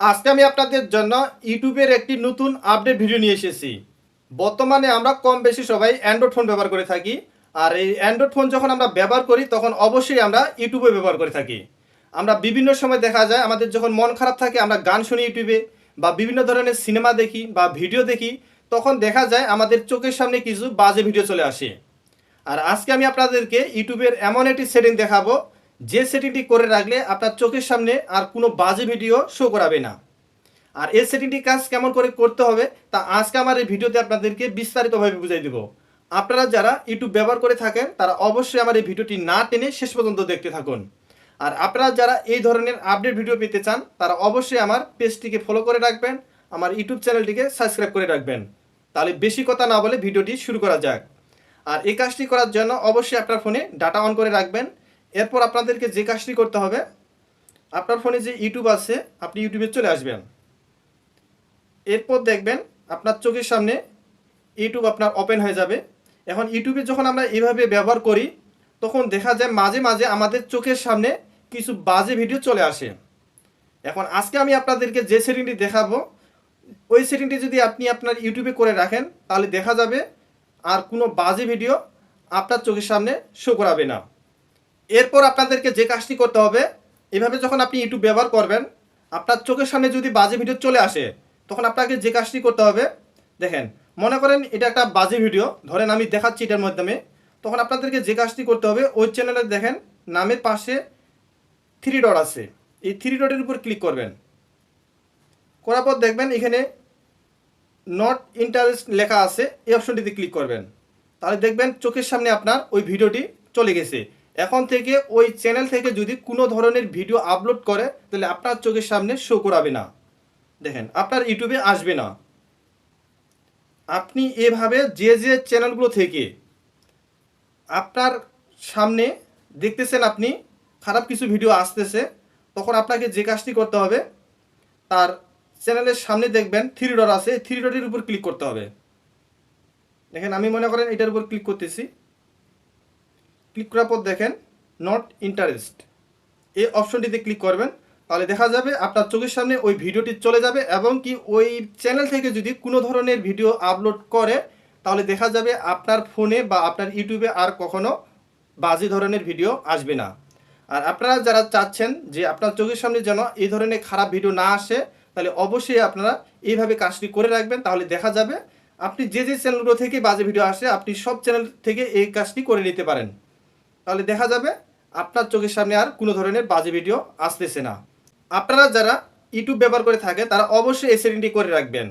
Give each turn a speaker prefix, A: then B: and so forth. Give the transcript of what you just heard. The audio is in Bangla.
A: আজকে আমি আপনাদের জন্য ইউটিউবের একটি নতুন আপডেট ভিডিও নিয়ে এসেছি। বর্তমানে আমরা কম বেশি সবাই অ্যান্ড্রয়েড ফোন ব্যবহার করে থাকি। আর এই অ্যান্ড্রয়েড ফোন যখন আমরা ব্যবহার করি, তখন অবশ্যই আমরা ইউটিউবে ব্যবহার করে থাকি। আমরা বিভিন্ন সময় দেখা যায়, আমাদের যখন মন খারাপ থাকে, আমরা গান শুনি ইউটিউবে বা বিভিন্ন ধরনের সিনেমা দেখি বা ভিডিও দেখি, তখন দেখা যায় আমাদের চোখের সামনে কিছু বাজে ভিডিও চলে আসে। আর আজকে আমি আপনাদেরকে ইউটিউবের এমন একটি সেটিং দেখাবো যে সেটিংটি করে রাখলে আপনার চোখের সামনে আর কোনো বাজে ভিডিও শো করাবে না। আর এই সেটিংটি কাজ কেমন করে করতে হবে, তা আজকে আমার এই ভিডিওতে আপনাদেরকে বিস্তারিতভাবে বুঝিয়ে দেব। আপনারা যারা ইউটিউব ব্যবহার করে থাকেন, তারা অবশ্যই আমার এই ভিডিওটি না টেনে শেষ পর্যন্ত দেখতে থাকুন। আর আপনারা যারা এই ধরনের আপডেট ভিডিও পেতে চান, তারা অবশ্যই আমার পেজটিকে ফলো করে রাখবেন, আমার ইউটিউব চ্যানেলটিকে সাবস্ক্রাইব করে রাখবেন। তাহলে বেশি কথা না বলে ভিডিওটি শুরু করা যাক। আর এই কাজটি করার জন্য অবশ্যই আপনার ফোনে ডাটা অন করে রাখবেন। এরপর আপনাদেরকে যে কাজটি করতে হবে, আপনার ফোনে যে ইউটিউব আছে, আপনি ইউটিউবে চলে আসবেন। এরপর দেখবেন আপনার চোখের সামনে ইউটিউব আপনার ওপেন হয়ে যাবে। এখন ইউটিউবে যখন আমরা এইভাবে ব্যবহার করি, তখন দেখা যায় মাঝে মাঝে আমাদের চোখের সামনে কিছু বাজে ভিডিও চলে আসে। এখন আজকে আমি আপনাদেরকে যে সেটিংটি দেখাবো, ওই সেটিংটি যদি আপনি আপনার ইউটিউবে করে রাখেন, তাহলে দেখা যাবে আর কোনো বাজে ভিডিও আপনার চোখের সামনে শো করাবে না। এরপর আপনাদেরকে যে কাজটি করতে হবে, এভাবে যখন আপনি ইউটিউব ব্যবহার করবেন, আপনার চোখের সামনে যদি বাজে ভিডিও চলে আসে, তখন আপনাকে যে কাজটি করতে হবে, দেখেন, মনে করেন এটা একটা বাজে ভিডিও, ধরেন আমি দেখাচ্ছি এটার মাধ্যমে, তখন আপনাদেরকে যে কাজটি করতে হবে, ওই চ্যানেলে দেখেন নামের পাশে থ্রি ডট আছে। এই থ্রি ডটের উপর ক্লিক করবেন। করার পর দেখবেন এখানে নট ইন্টারেস্ট লেখা আছে, এই অপশনটিতে ক্লিক করবেন। তাহলে দেখবেন চোখের সামনে আপনার ওই ভিডিওটি চলে গেছে। এখন থেকে ওই চ্যানেল থেকে যদি কোনো ধরনের ভিডিও আপলোড করে, তাহলে আপনার চোখের সামনে শো করাবে না। দেখেন, আপনার ইউটিউবে আসবে না। আপনি এভাবে যে যে চ্যানেলগুলো থেকে আপনার সামনে দেখতেছেন আপনি, খারাপ কিছু ভিডিও আসতেছে, তখন আপনাকে যে কাজটি করতে হবে, তার চ্যানেলের সামনে দেখবেন থ্রি ডট আছে থ্রি ডটের উপর ক্লিক করতে হবে। দেখেন, আমি মনে করেন এটার উপর ক্লিক করতেছি। ক্লিক করার পর দেখেন নট ইন্টারেস্ট এই অপশনটিতে ক্লিক করবেন, তাহলে দেখা যাবে আপনার চোখের সামনে ওই ভিডিওটি চলে যাবে এবং কি ওই চ্যানেল থেকে যদি কোনো ধরনের ভিডিও আপলোড করে, তাহলে দেখা যাবে আপনার ফোনে বা আপনার ইউটিউবে আর কখনো বাজে ধরনের ভিডিও আসবে না। আর আপনারা যারা চাচ্ছেন যে আপনার চোখের সামনে যেন এই ধরনের খারাপ ভিডিও না আসে, তাহলে অবশ্যই আপনারা এইভাবে কাজটি করে রাখবেন, তাহলে দেখা যাবে আপনি যে যে চ্যানেলগুলো থেকে বাজে ভিডিও আসে, আপনি সব চ্যানেল থেকে এই কাজটি করে নিতে পারেন। তাহলে দেখা যাবে আপনার চোখের সামনে আর কোনো ধরনের বাজে ভিডিও আসতেছে না। আপনারা যারা ইউটিউব ব্যবহার করে থাকে তারা অবশ্যই এই সেটিংটি করে রাখবেন।